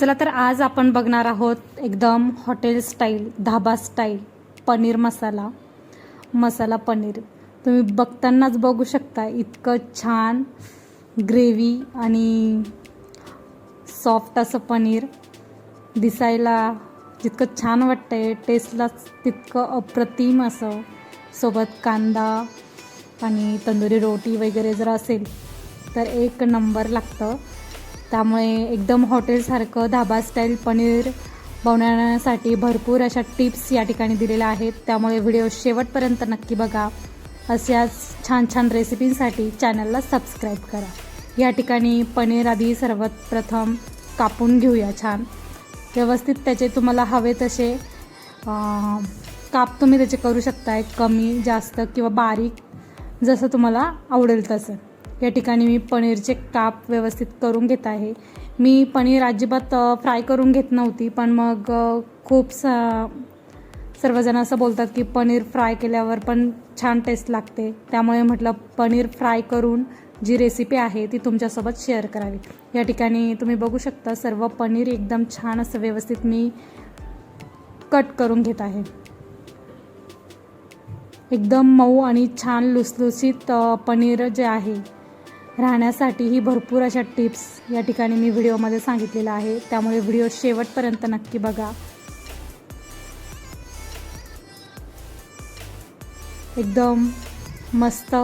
चला तर आज आपण बघणार आहोत एकदम hotel style dhaba style paneer masala masala paneer. तुम्ही बघतानाच बघू शकता इतकं छान ग्रेव्ही आणि सॉफ्ट असं पनीर दिसायला जितकं छान वाटतंय टेस्टला तितकं अप्रतिम असं. सोबत कांदा आणि तंदुरी रोटी वगैरे जर असेल तर एक नंबर लागतं. त्यामुळे एकदम हॉटेलसारखं धाबा स्टाईल पनीर बनवण्यासाठी भरपूर अशा टिप्स या ठिकाणी दिलेल्या आहेत. त्यामुळे व्हिडिओ शेवटपर्यंत नक्की बघा. अशाच छान छान रेसिपींसाठी चॅनलला सबस्क्राईब करा. या ठिकाणी पनीर आधी सर्वात प्रथम कापून घेऊया छान. व्यवस्थित त्याचे तुम्हाला हवे तसे काप तुम्ही त्याचे करू शकताय. कमी जास्त किंवा बारीक जसं तुम्हाला आवडेल तसं. या ठिकाणी मी पनीरचे काप व्यवस्थित करून घेत आहे. मी पनीर अजिबात फ्राय करून घेत नव्हती पण मग खूप सा सर्वजण असं बोलतात की पनीर फ्राय केल्यावर पण छान टेस्ट लागते. त्यामुळे म्हटलं पनीर फ्राय करून जी रेसिपी आहे ती तुमच्यासोबत शेअर करावी. या ठिकाणी तुम्ही बघू शकता सर्व पनीर एकदम छान असं व्यवस्थित मी कट करून घेत आहे. एकदम मऊ आणि छान लुसलुसीत पनीर जे आहे राहण्यासाठीही भरपूर अशा टिप्स या ठिकाणी मी व्हिडिओमध्ये सांगितलेला आहे. त्यामुळे व्हिडिओ शेवटपर्यंत नक्की बघा. एकदम मस्त.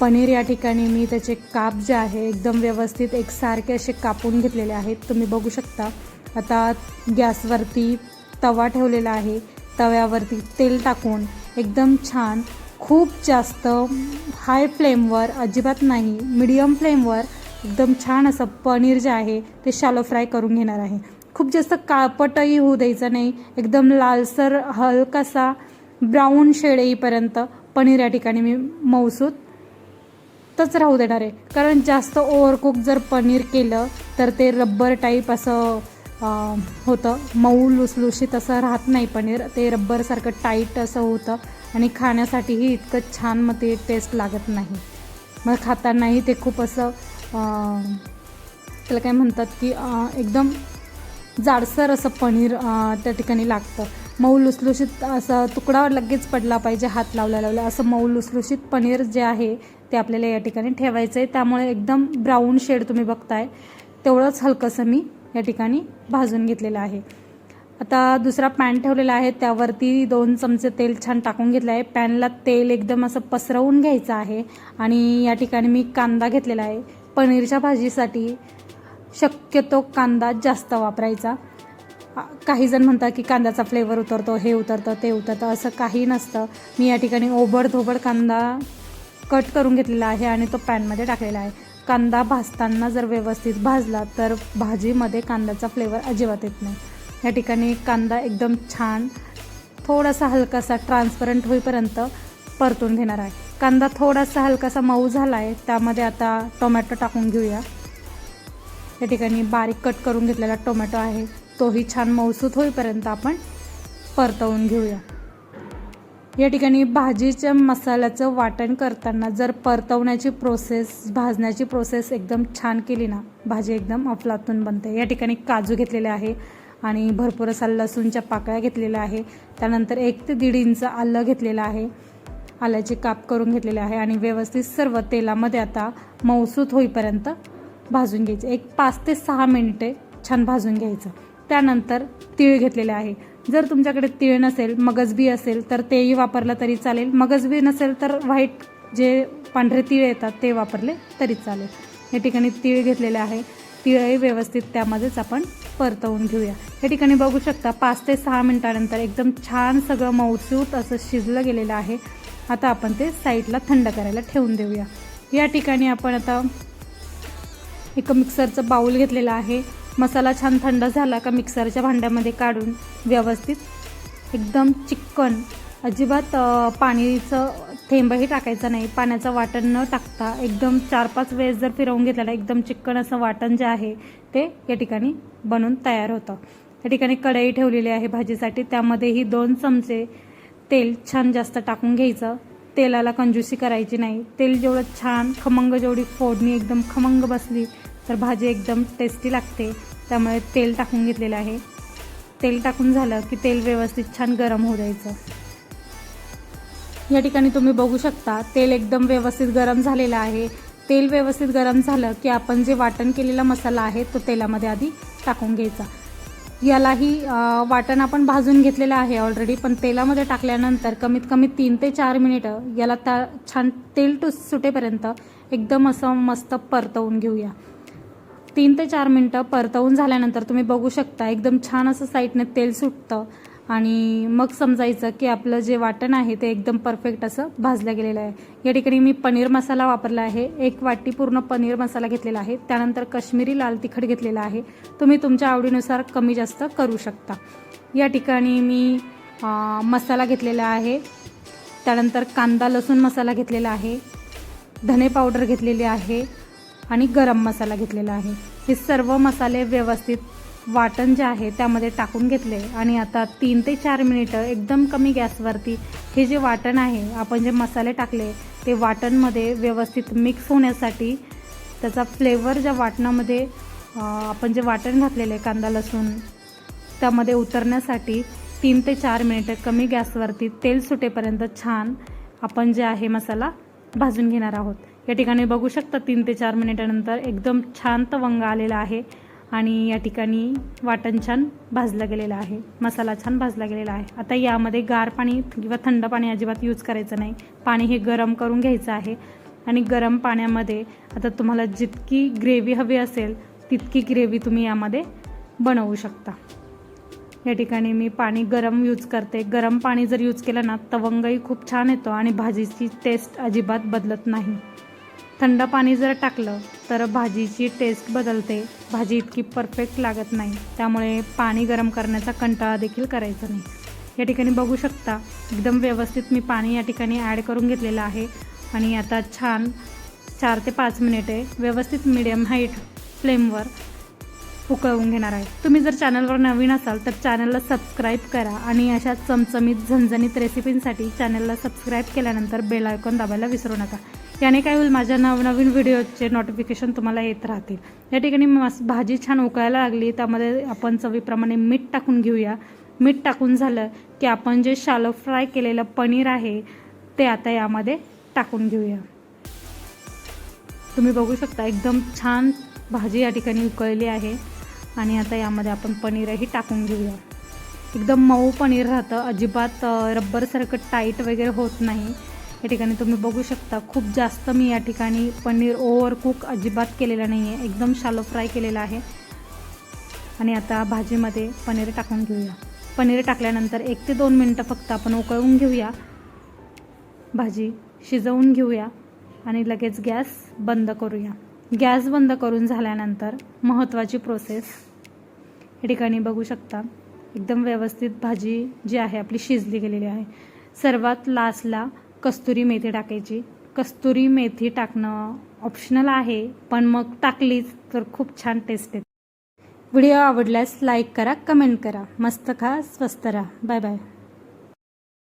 पनीर या ठिकाणी मी त्याचे काप जे आहे एकदम व्यवस्थित एकसारखे असे कापून घेतलेले आहेत. तुम्ही बघू शकता. आता गॅसवरती तवा ठेवलेला आहे. तव्यावरती तेल टाकून एकदम छान खूप जास्त हाय फ्लेमवर अजिबात नाही मिडियम फ्लेमवर एकदम छान असं पनीर जे आहे ते शालो फ्राय करून घेणार आहे. खूप जास्त काळपटही होऊ द्यायचं नाही एकदम लालसर हलकासा ब्राऊन शेड येईपर्यंत पनीर या ठिकाणी मी मौसूत तच राहू देणार आहे. कारण जास्त ओव्हरकुक जर पनीर केलं तर ते रब्बर टाईप असं होतं. मऊ लुसलुशीत असं राहत नाही पनीर. ते रब्बरसारखं टाईट असं होतं. आणि खाण्यासाठीही इतकं छान मग ते टेस्ट लागत नाही. मग खातानाही ते खूप असं त्याला काय म्हणतात की एकदम जाडसर असं पनीर त्या ठिकाणी लागतं. मऊ लुसलुशीत असं तुकडावर लगेच पडला पाहिजे हात लावल्या लावला असं मऊ लुसलुशीत पनीर जे आहे ते आपल्याला या ठिकाणी ठेवायचं आहे त्यामुळे एकदम ब्राऊन शेड तुम्ही बघताय तेवढंच हलकंसं मी या ठिकाणी भाजून घेतलेलं आहे. आता दुसरा पॅन ठेवलेला आहे त्यावरती दोन चमचे तेल छान टाकून घेतलं आहे. पॅनला तेल एकदम असं पसरवून घ्यायचं आहे आणि या ठिकाणी मी कांदा घेतलेला आहे. पनीरच्या भाजीसाठी शक्यतो कांदा जास्त वापरायचा. काही जण म्हणतात की कांद्याचा फ्लेवर उतरतो हे उतरतं ते उतरतं असं काही नसतं. मी या ठिकाणी ओबडधोबड कांदा कट करून घेतलेला आहे आणि तो पॅनमध्ये टाकलेला आहे. कांदा भाजताना जर व्यवस्थित भाजला तर भाजीमध्ये कांद्याचा फ्लेवर अजिबात येत नाही. या ठिकाणी कांदा एकदम छान थोडासा हलकासा ट्रान्सपरंट होईपर्यंत परतून घेणार आहे. कांदा थोडासा हलकासा मऊ झाला आहे त्यामध्ये आता टोमॅटो टाकून घेऊया. या ठिकाणी बारीक कट करून घेतलेला टोमॅटो आहे तोही छान मौसूत होईपर्यंत आपण परतवून घेऊया. या ठिकाणी भाजीच्या मसाल्याचं वाटण करताना जर परतवण्याची प्रोसेस भाजण्याची प्रोसेस एकदम छान केली ना भाजी एकदम अफलातून बनते. या ठिकाणी काजू घेतलेले आहे आणि भरपूर असा लसूणच्या पाकळ्या घेतलेल्या आहे. त्यानंतर एक ते दीड इंच आलं घेतलेलं आहे. आल्याचे काप करून घेतलेले आहे आणि व्यवस्थित सर्व तेलामध्ये आता मौसूत होईपर्यंत भाजून घ्यायचे. एक पाच ते सहा मिनिटे छान भाजून घ्यायचं. त्यानंतर तीळ घेतलेले आहे. जर तुमच्याकडे तीळ नसेल मगजबी असेल तर तेही वापरलं तरी चालेल. मगजबी नसेल तर व्हाईट जे पांढरे तीळ येतात ते वापरले तरी चालेल. या ठिकाणी तीळ घेतलेले आहे. तिळे व्यवस्थित त्यामध्येच आपण परतवून घेऊया. या ठिकाणी बघू शकता पाच ते सहा मिनिटानंतर एकदम छान सगळं मौसूत असं शिजलं गेलेलं आहे. आता आपण ते साईडला थंड करायला ठेवून देऊया. या ठिकाणी आपण आता एक मिक्सरचं बाऊल घेतलेलं आहे. मसाला छान थंड झाला का मिक्सरच्या भांड्यामध्ये काढून व्यवस्थित एकदम चिकन अजिबात पाणीचं थेंबही टाकायचं नाही. पाण्याचं वाटण न टाकता एकदम चार पाच वेळेस जर फिरवून घेतलेलं एकदम चिक्कन असं वाटण जे आहे ते या ठिकाणी बनून तयार होतं. या ठिकाणी कढई ठेवलेली आहे भाजीसाठी. त्यामध्येही दोन चमचे तेल छान जास्त टाकून घ्यायचं. तेलाला कंजूसी करायची नाही. तेल जेवढं छान खमंग जेवढी फोडणी एकदम खमंग बसली तर भाजी एकदम टेस्टी लागते. त्यामुळे तेल टाकून घेतलेलं आहे. तेल टाकून झालं की तेल व्यवस्थित छान गरम होऊ द्यायचं. या ठिकाणी तुम्ही बघू शकता तेल एकदम व्यवस्थित गरम झालेलं आहे. तेल व्यवस्थित गरम झालं की आपण जे वाटण केलेला मसाला आहे तो तेलामध्ये आधी टाकून घ्यायचा. यालाही वाटण आपण भाजून घेतलेलं आहे ऑलरेडी पण तेलामध्ये टाकल्यानंतर कमीत कमी तीन ते चार मिनिटं याला त्या छान तेल टू सुटेपर्यंत एकदम असं मस्त परतवून घेऊया. तीन ते चार मिनटं परतवून झाल्यानंतर तुम्ही बघू शकता एकदम छान असं साईडने तेल सुटतं. आणि मग समजायचं की आपलं जे वाटण आहे ते एकदम परफेक्ट असं भाजलं गेलेलं आहे. या ठिकाणी मी पनीर मसाला वापरला आहे. एक वाटी पूर्ण पनीर मसाला घेतलेला आहे. त्यानंतर कश्मीरी लाल तिखट घेतलेला आहे. तुम्ही तुमच्या आवडीनुसार कमी जास्त करू शकता. या ठिकाणी मी मसाला घेतलेला आहे. त्यानंतर कांदा लसूण मसाला घेतलेला आहे. धने पावडर घेतलेली आहे. आणि गरम मसाला घेतलेला आहे. हे सर्व मसाले व्यवस्थित वाटण जे आहे त्यामध्ये टाकून घेतले. आणि आता तीन ते चार मिनिटं एकदम कमी गॅसवरती हे जे वाटण आहे आपण जे मसाले टाकले ते वाटणमध्ये व्यवस्थित मिक्स होण्यासाठी त्याचा फ्लेवर ज्या वाटणामध्ये आपण जे वाटण घातलेले कांदा लसूण त्यामध्ये उतरण्यासाठी तीन ते चार मिनिटं कमी गॅसवरती तेल सुटेपर्यंत छान आपण जे आहे मसाला भाजून घेणार आहोत. या ठिकाणी बघू शकता तीन ते चार मिनिटानंतर एकदम छान तवंग आलेला आहे. आणि या ठिकाणी वाटण छान भाजलं गेलेलं आहे. मसाला छान भाजला गेलेला आहे. आता यामध्ये गार पाणी किंवा थंड पाणी अजिबात यूज करायचं नाही. पाणी हे गरम करून घ्यायचं आहे. आणि गरम पाण्यामध्ये आता तुम्हाला जितकी ग्रेव्ही हवी असेल तितकी ग्रेव्ही तुम्ही यामध्ये बनवू शकता. या ठिकाणी मी पाणी गरम यूज करते. गरम पाणी जर यूज केलं ना तवंगही खूप छान येतो आणि भाजीची टेस्ट अजिबात बदलत नाही. थंड पाणी जर टाकलं तर भाजीची टेस्ट बदलते. भाजी इतकी परफेक्ट लागत नाही. त्यामुळे पाणी गरम करण्याचा कंटाळा देखील करायचा नाही. या ठिकाणी बघू शकता एकदम व्यवस्थित मी पाणी या ठिकाणी ॲड करून घेतलेलं आहे. आणि आता छान चार ते पाच मिनिटे व्यवस्थित मिडियम हाईट फ्लेमवर उकळवून घेणार आहे. तुम्ही जर चॅनलवर नवीन असाल तर चॅनलला सबस्क्राईब करा आणि अशा चमचमीत झणझणीत रेसिपींसाठी चॅनलला सबस्क्राईब केल्यानंतर बेल आयकॉन दाबायला विसरू नका. याने काय होईल माझ्या नवनवीन व्हिडिओचे नोटिफिकेशन तुम्हाला येत राहतील. या ठिकाणी मस्त भाजी छान उकळायला लागली त्यामध्ये आपण चवीप्रमाणे मीठ टाकून घेऊया. मीठ टाकून झालं की आपण जे शालो फ्राय केलेलं पनीर आहे ते आता यामध्ये टाकून घेऊया. तुम्ही बघू शकता एकदम छान भाजी या ठिकाणी उकळली आहे. आणि आता यामध्ये आपण पनीरही टाकून घेऊया. एकदम मऊ पनीर राहतं. अजिबात रब्बरसारखं टाईट वगैरे होत नाही. या ठिकाणी तुम्ही बघू शकता खूप जास्त मी या ठिकाणी पनीर ओव्हर कुक अजिबात केलेलं नाही आहे एकदम शालो फ्राय केलेलं आहे. आणि आता भाजीमध्ये पनीर टाकून घेऊया. पनीर टाकल्यानंतर एक ते दोन मिनटं फक्त आपण उकळवून घेऊया. भाजी शिजवून घेऊया आणि लगेच गॅस बंद करूया. गॅस बंद करून झाल्यानंतर महत्त्वाची प्रोसेस या ठिकाणी बघू शकता एकदम व्यवस्थित भाजी जी आहे आपली शिजली गेलेली आहे. सर्वात लास्टला कस्तुरी मेथी टाकायची. कस्तुरी मेथी टाकणं ऑप्शनल आहे पण मग टाकलीच तर खूप छान टेस्ट येते. व्हिडिओ आवडल्यास लाईक करा कमेंट करा. मस्त खा स्वस्त राहा. Bye bye